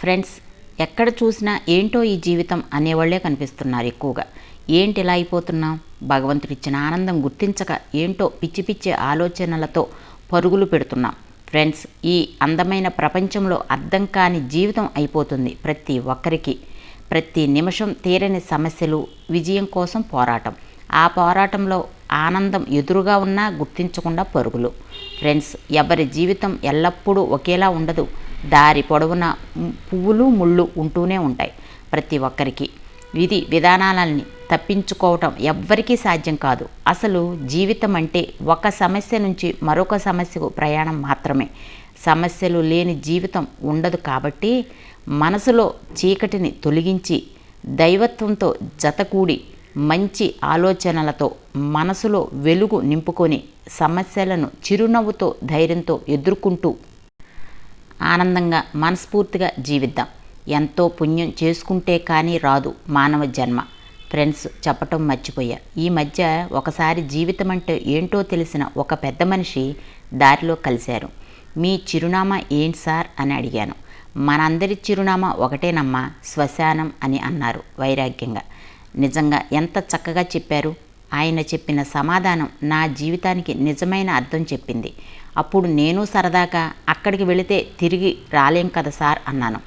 Friends ఎక్కడ చూసినా ఏంటో ఈ జీవితం అనేవాళ్ళే కనిపిస్తున్నారు ఎక్కువగా. ఏంటి ఇలా అయిపోతున్నాం? భగవంతుడిచ్చిన ఆనందం గుర్తించక ఏంటో పిచ్చి పిచ్చి ఆలోచనలతో పరుగులు పెడుతున్నాం. ఫ్రెండ్స్ ఈ అందమైన ప్రపంచంలో అర్థం కాని జీవితం అయిపోతుంది ప్రతి ఒక్కరికి. ప్రతి నిమిషం తీరని సమస్యలు విజయం కోసం పోరాటం. ఆ పోరాటంలో ఆనందం ఎదురుగా ఉన్నా గుర్తించకుండా పరుగులు. ఫ్రెండ్స్ ఎవరి జీవితం ఎల్లప్పుడూ ఒకేలా ఉండదు. దారి పొడవున పువ్వులు ముళ్ళు ఉంటూనే ఉంటాయి ప్రతి ఒక్కరికి. విధి విధానాలని తప్పించుకోవటం ఎవ్వరికీ సాధ్యం కాదు. అసలు జీవితం అంటే ఒక సమస్య నుంచి మరొక సమస్యకు ప్రయాణం మాత్రమే. సమస్యలు లేని జీవితం ఉండదు కాబట్టి మనసులో చీకటిని తొలగించి దైవత్వంతో జతకూడి మంచి ఆలోచనలతో మనసులో వెలుగు నింపుకొని సమస్యలను చిరునవ్వుతో ధైర్యంతో ఎదుర్కొంటూ ఆనందంగా మనస్ఫూర్తిగా జీవిద్దాం. ఎంతో పుణ్యం చేసుకుంటే కానీ రాదు మానవ జన్మ. ఫ్రెండ్స్ చెప్పటం మర్చిపోయా. ఈ మధ్య ఒకసారి జీవితం అంటే ఏంటో తెలిసిన ఒక పెద్ద మనిషి దారిలో కలిశారు. మీ చిరునామా ఏంటి సార్? అని అడిగాను. మనందరి చిరునామా ఒకటేనమ్మా శ్మశానం అని అన్నారు వైరాగ్యంగా. నిజంగా ఎంత చక్కగా చెప్పారు. ఆయన చెప్పిన సమాధానం నా జీవితానికి నిజమైన అర్థం చెప్పింది. అప్పుడు నేను సరదాగా అక్కడికి వెళితే తిరిగి రాలేం కదా సార్ అన్నాను.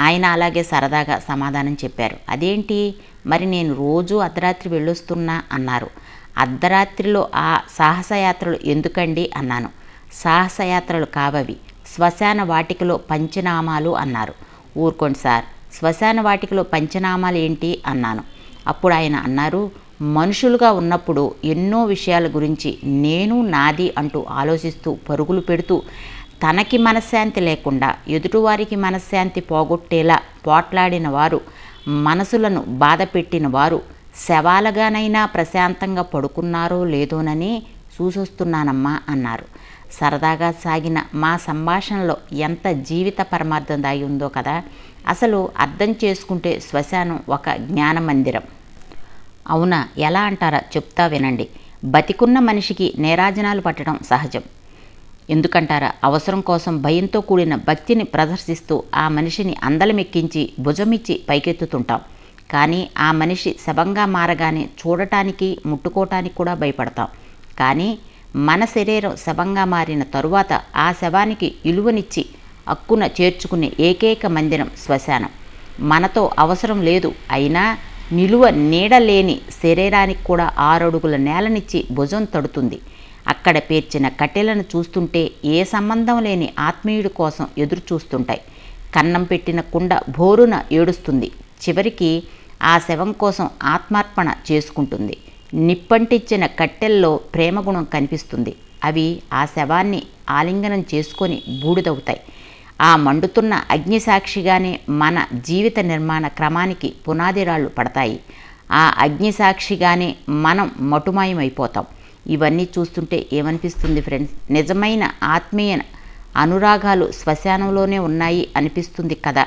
ఆయన అలాగే సరదాగా సమాధానం చెప్పారు. అదేంటి? మరి నేను రోజు అర్ధరాత్రి వెళ్ళొస్తున్నా అన్నారు. అర్ధరాత్రిలో ఆ సాహసయాత్రలు ఎందుకండి అన్నాను. సాహసయాత్రలు కావవి. శ్మశాన వాటికలో పంచనామాలు అన్నారు. ఊరుకోండి సార్. శ్మశాన వాటికలో పంచనామాలు ఏంటి అన్నాను. అప్పుడు ఆయన అన్నారు మనుషులుగా ఉన్నప్పుడు ఎన్నో విషయాల గురించి నేను నాది అంటూ ఆలోచిస్తూ పరుగులు పెడుతూ తనకి మనశ్శాంతి లేకుండా ఎదుటివారికి మనశ్శాంతి పోగొట్టేలా పోట్లాడిన వారు మనసులను బాధ పెట్టిన వారు శవాలగానైనా ప్రశాంతంగా పడుకున్నారో లేదోనని చూసొస్తున్నానమ్మా అన్నారు. సరదాగా సాగిన మా సంభాషణలో ఎంత జీవిత పరమార్థం దాగి ఉందో కదా అసలు అర్థం చేసుకుంటే శ్మశానం ఒక జ్ఞాన మందిరం అవునా? ఎలా అంటారా? చెప్తా వినండి. బతికున్న మనిషికి నేరాజనాలు పట్టడం సహజం. ఎందుకంటారా? అవసరం కోసం భయంతో కూడిన భక్తిని ప్రదర్శిస్తూ ఆ మనిషిని అందలమెక్కించి భుజమిచ్చి పైకెత్తుతుంటాం. కానీ ఆ మనిషి శవంగా మారగానే చూడటానికి ముట్టుకోవటానికి కూడా భయపడతాం. కానీ మన శరీరం శవంగా మారిన తరువాత ఆ శవానికి ఇలువనిచ్చి అక్కున చేర్చుకునే ఏకైక మందిరం శ్మశానం. మనతో అవసరం లేదు. అయినా నిలువ నీడలేని శరీరానికి కూడా ఆరడుగుల నేలనిచ్చి భుజం తడుతుంది. అక్కడ పేర్చిన కట్టెలను చూస్తుంటే ఏ సంబంధం లేని ఆత్మీయుడి కోసం ఎదురు చూస్తుంటాయి కన్నం పెట్టిన కుండ భోరున ఏడుస్తుంది. చివరికి ఆ శవం కోసం ఆత్మార్పణ చేసుకుంటుంది. నిప్పంటిచ్చిన కట్టెల్లో ప్రేమగుణం కనిపిస్తుంది. అవి ఆ శవాన్ని ఆలింగనం చేసుకొని బూడిదవుతాయి. ఆ మండుతున్న అగ్నిసాక్షిగానే మన జీవిత నిర్మాణ క్రమానికి పునాదిరాళ్ళు పడతాయి. ఆ అగ్నిసాక్షిగానే మనం మటుమాయమైపోతాం. ఇవన్నీ చూస్తుంటే ఏమనిపిస్తుంది ఫ్రెండ్స్? నిజమైన ఆత్మీయ అనురాగాలు శ్మశానంలోనే ఉన్నాయి అనిపిస్తుంది కదా.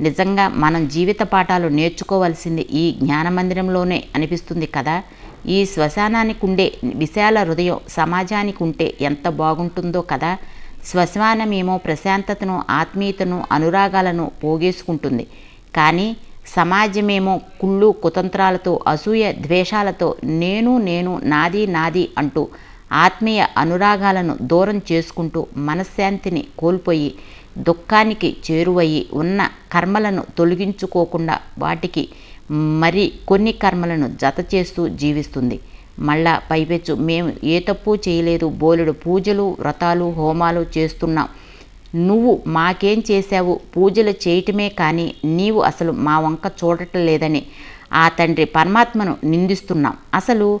నిజంగా మనం జీవిత పాఠాలు నేర్చుకోవాల్సింది ఈ జ్ఞానమందిరంలోనే అనిపిస్తుంది కదా. ఈ శ్మశానానికి ఉండే విశాల హృదయం సమాజానికి ఉంటే ఎంత బాగుంటుందో కదా. శ్మశానమేమో ప్రశాంతతను ఆత్మీయతను అనురాగాలను పోగేసుకుంటుంది. కానీ సమాజమేమో కుళ్ళు కుతంత్రాలతో అసూయ ద్వేషాలతో నేను నేను నాది నాది అంటూ ఆత్మీయ అనురాగాలను దూరం చేసుకుంటూ మనశ్శాంతిని కోల్పోయి దుఃఖానికి చేరువయ్యి ఉన్న కర్మలను తొలగించుకోకుండా వాటికి మరి కొన్ని కర్మలను జత చేస్తూ జీవిస్తుంది. మళ్ళా పైపెచ్చు. మేము ఏ తప్పు చేయలేదు. బోలెడు పూజలు వ్రతాలు హోమాలు చేస్తున్నాం. నువ్వు మాకేం చేశావు? పూజలు చేయటమే కానీ నీవు అసలు మా వంక చూడటం లేదని ఆ తండ్రి పరమాత్మను నిందిస్తున్నాం. అసలు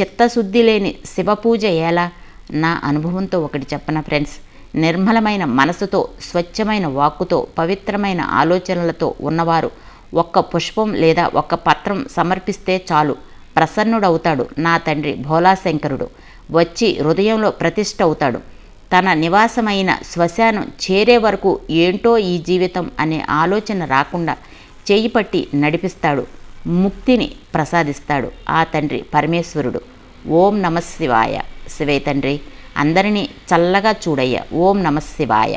చిత్తశుద్ధి లేని శివ పూజ ఎలా? నా అనుభవంతో ఒకటి చెప్పన ఫ్రెండ్స్? నిర్మలమైన మనసుతో స్వచ్ఛమైన వాక్కుతో పవిత్రమైన ఆలోచనలతో ఉన్నవారు ఒక్క పుష్పం లేదా ఒక్క పత్రం సమర్పిస్తే చాలు. ప్రసన్నుడవుతాడు. నా తండ్రి భోలాశంకరుడు. వచ్చి హృదయంలో ప్రతిష్ఠ అవుతాడు తన నివాసమైన శ్మశానం చేరే వరకు ఏంటో ఈ జీవితం అనే ఆలోచన రాకుండా చేయి పట్టి నడిపిస్తాడు. ముక్తిని ప్రసాదిస్తాడు ఆ తండ్రి పరమేశ్వరుడు. ఓం నమ శివాయ. శివే తండ్రి అందరినీ చల్లగా చూడయ్య. ఓం నమ శివాయ.